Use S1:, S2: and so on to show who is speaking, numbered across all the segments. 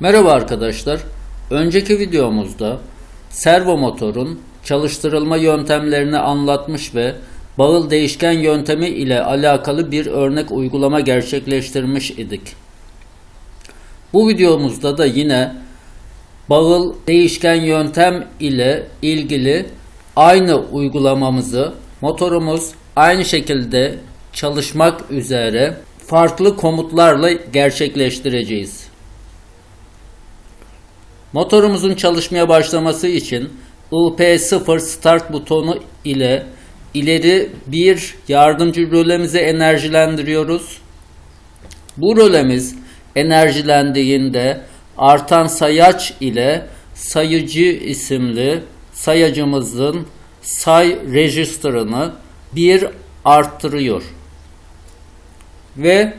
S1: Merhaba arkadaşlar. Önceki videomuzda servo motorun çalıştırılma yöntemlerini anlatmış ve bağıl değişken yöntemi ile alakalı bir örnek uygulama gerçekleştirmiş idik. Bu videomuzda da yine bağıl değişken yöntem ile ilgili aynı uygulamamızı motorumuz aynı şekilde çalışmak üzere farklı komutlarla gerçekleştireceğiz. Motorumuzun çalışmaya başlaması için IP0 start butonu ile ileri bir yardımcı rölemizi enerjilendiriyoruz. Bu rölemiz enerjilendiğinde artan sayaç ile sayıcı isimli sayacımızın say register'ını bir arttırıyor. Ve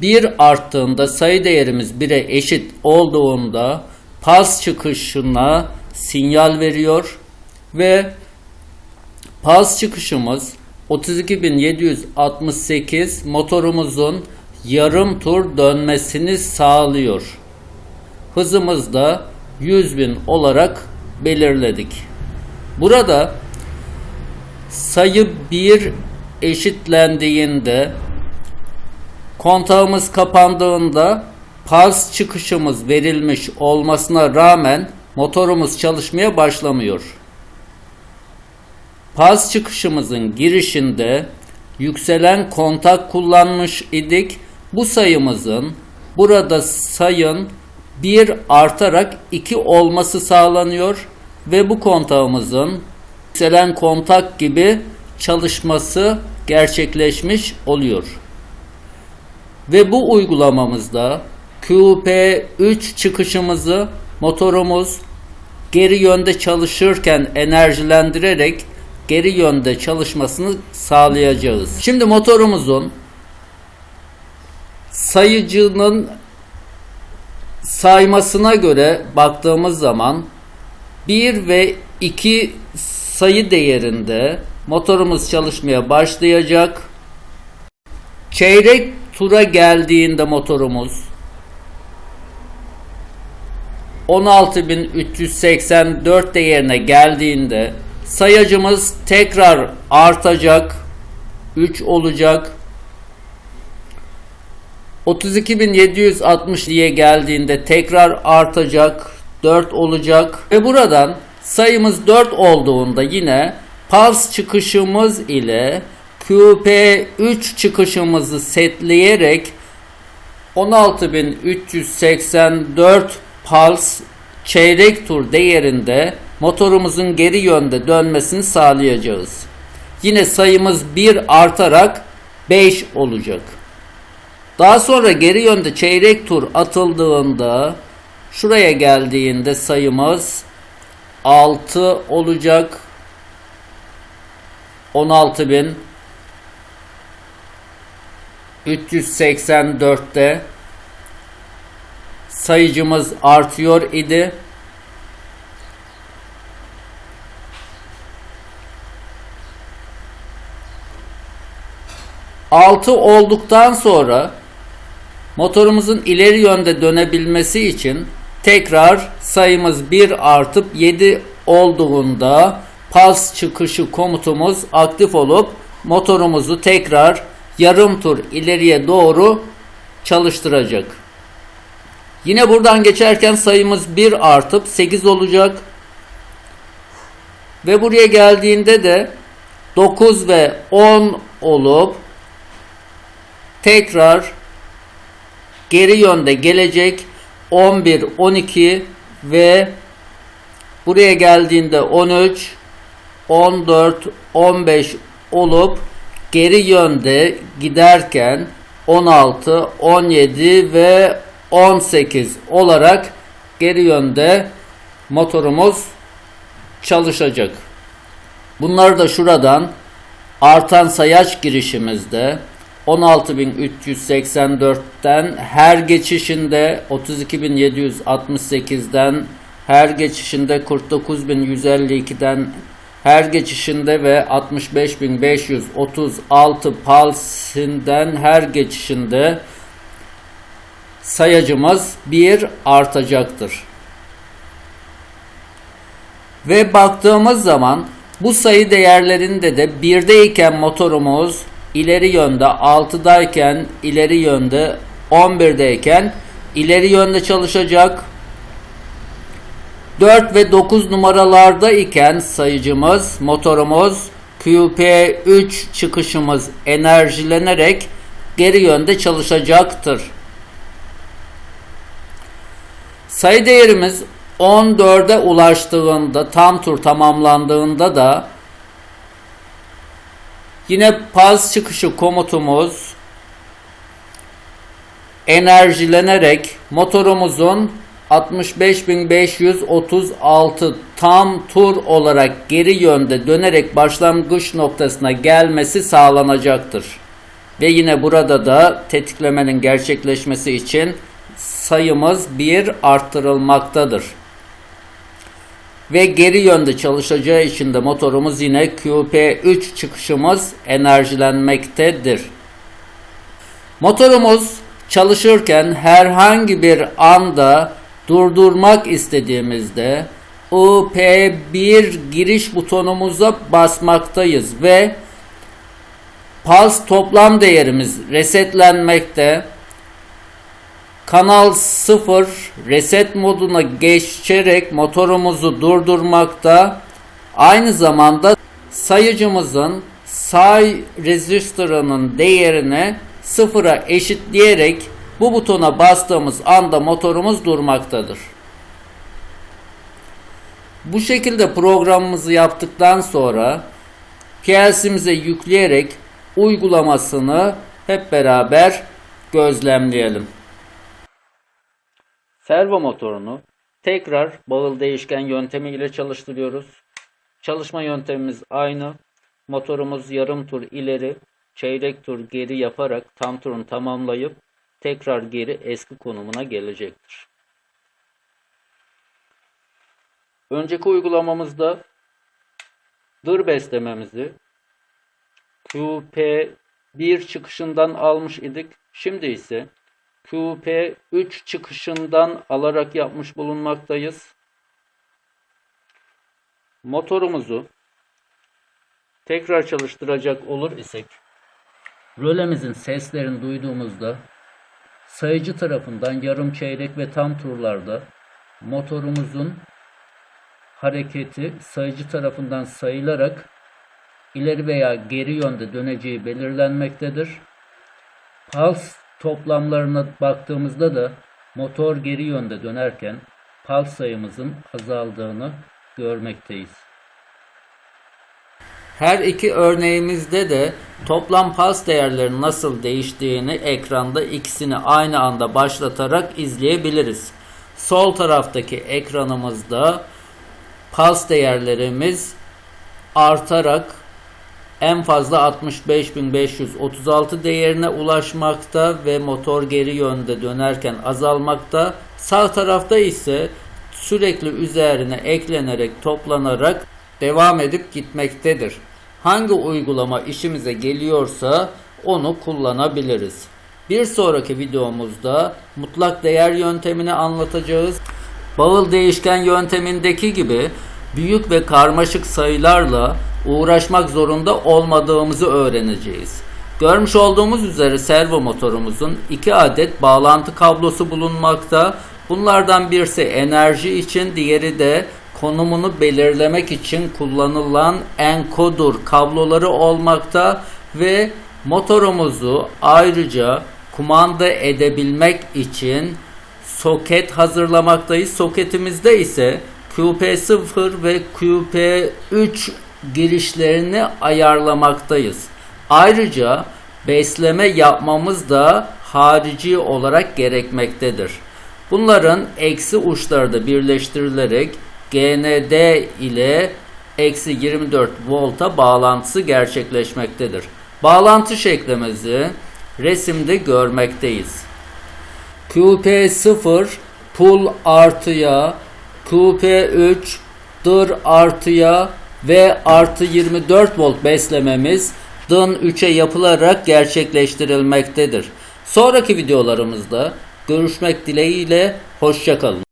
S1: bir arttığında sayı değerimiz 1'e eşit olduğunda pas çıkışına sinyal veriyor ve pas çıkışımız 32768 motorumuzun yarım tur dönmesini sağlıyor. Hızımız da 100.000 olarak belirledik. Burada sayı 1 eşitlendiğinde kontağımız kapandığında pas çıkışımız verilmiş olmasına rağmen motorumuz çalışmaya başlamıyor. Pas çıkışımızın girişinde yükselen kontak kullanmış idik. Bu sayımızın burada sayın 1 artarak 2 olması sağlanıyor ve bu kontağımızın yükselen kontak gibi çalışması gerçekleşmiş oluyor. Ve bu uygulamamızda QP3 çıkışımızı motorumuz geri yönde çalışırken enerjilendirerek geri yönde çalışmasını sağlayacağız. Şimdi motorumuzun sayıcının saymasına göre baktığımız zaman 1 ve 2 sayı değerinde motorumuz çalışmaya başlayacak. Çeyrek tura geldiğinde motorumuz 16.384 değerine geldiğinde sayacımız tekrar artacak 3 olacak. 32.760 diye geldiğinde tekrar artacak 4 olacak. Ve buradan sayımız 4 olduğunda yine pas çıkışımız ile QP3 çıkışımızı setleyerek 16.384 pals çeyrek tur değerinde motorumuzun geri yönde dönmesini sağlayacağız. Yine sayımız 1 artarak 5 olacak. Daha sonra geri yönde çeyrek tur atıldığında şuraya geldiğinde sayımız 6 olacak. 16.000 384'te sayıcımız artıyor idi. Altı olduktan sonra motorumuzun ileri yönde dönebilmesi için tekrar sayımız 1 artıp 7 olduğunda pas çıkışı komutumuz aktif olup motorumuzu tekrar yarım tur ileriye doğru çalıştıracak. Yine buradan geçerken sayımız 1 artıp 8 olacak. Ve buraya geldiğinde de 9 ve 10 olup tekrar geri yönde gelecek 11, 12 ve buraya geldiğinde 13, 14, 15 olup geri yönde giderken 16, 17 ve 18 olarak geri yönde motorumuz çalışacak. Bunları da şuradan artan sayaç girişimizde 16.384'ten her geçişinde 32.768'den her geçişinde 49.152'den her geçişinde ve 65.536 palsinden her geçişinde sayacımız 1 artacaktır. Ve baktığımız zaman bu sayı değerlerinde de 1'deyken motorumuz ileri yönde 6'dayken ileri yönde 11'deyken ileri yönde çalışacak. 4 ve 9 numaralarda iken sayıcımız motorumuz QP3 çıkışımız enerjilenerek geri yönde çalışacaktır. Sayı değerimiz 14'e ulaştığında tam tur tamamlandığında da yine paz çıkışı komutumuz enerjilenerek motorumuzun 65.536 tam tur olarak geri yönde dönerek başlangıç noktasına gelmesi sağlanacaktır. Ve yine burada da tetiklemenin gerçekleşmesi için sayımız 1 arttırılmaktadır. Ve geri yönde çalışacağı için de motorumuz yine QP3 çıkışımız enerjilenmektedir. Motorumuz çalışırken herhangi bir anda durdurmak istediğimizde UP1 giriş butonumuza basmaktayız ve pulse toplam değerimiz resetlenmekte. Kanal 0 reset moduna geçerek motorumuzu durdurmakta. Aynı zamanda sayıcımızın say resistorunun değerini sıfıra eşitleyerek bu butona bastığımız anda motorumuz durmaktadır. Bu şekilde programımızı yaptıktan sonra PLC'mize yükleyerek uygulamasını hep beraber gözlemleyelim. Servo motorunu tekrar bağıl değişken yöntemi ile çalıştırıyoruz. Çalışma yöntemimiz aynı. Motorumuz yarım tur ileri, çeyrek tur geri yaparak tam turunu tamamlayıp tekrar geri eski konumuna gelecektir. Önceki uygulamamızda dır beslememizi QP1 çıkışından almış idik. Şimdi ise QP3 çıkışından alarak yapmış bulunmaktayız. Motorumuzu tekrar çalıştıracak olur isek rölemizin seslerini duyduğumuzda sayıcı tarafından yarım çeyrek ve tam turlarda motorumuzun hareketi sayıcı tarafından sayılarak ileri veya geri yönde döneceği belirlenmektedir. Pulse toplamlarına baktığımızda da motor geri yönde dönerken pulse sayımızın azaldığını görmekteyiz. Her iki örneğimizde de toplam pas değerlerinin nasıl değiştiğini ekranda ikisini aynı anda başlatarak izleyebiliriz. Sol taraftaki ekranımızda pas değerlerimiz artarak en fazla 65.536 değerine ulaşmakta ve motor geri yönde dönerken azalmakta. Sağ tarafta ise sürekli üzerine eklenerek toplanarak devam edip gitmektedir. Hangi uygulama işimize geliyorsa onu kullanabiliriz. Bir sonraki videomuzda mutlak değer yöntemini anlatacağız. Bağıl değişken yöntemindeki gibi büyük ve karmaşık sayılarla uğraşmak zorunda olmadığımızı öğreneceğiz. Görmüş olduğumuz üzere servo motorumuzun iki adet bağlantı kablosu bulunmakta. Bunlardan birisi enerji için, diğeri de konumunu belirlemek için kullanılan enkodur kabloları olmakta ve motorumuzu ayrıca kumanda edebilmek için soket hazırlamaktayız. Soketimizde ise QP0 ve QP3 girişlerini ayarlamaktayız. Ayrıca besleme yapmamız da harici olarak gerekmektedir. Bunların eksi uçları da birleştirilerek GND ile eksi 24 volta bağlantısı gerçekleşmektedir. Bağlantı şeklimizi resimde görmekteyiz. QP0 pull artıya, QP3 dır artıya ve artı 24 volt beslememiz DIN 3'e yapılarak gerçekleştirilmektedir. Sonraki videolarımızda görüşmek dileğiyle hoşçakalın.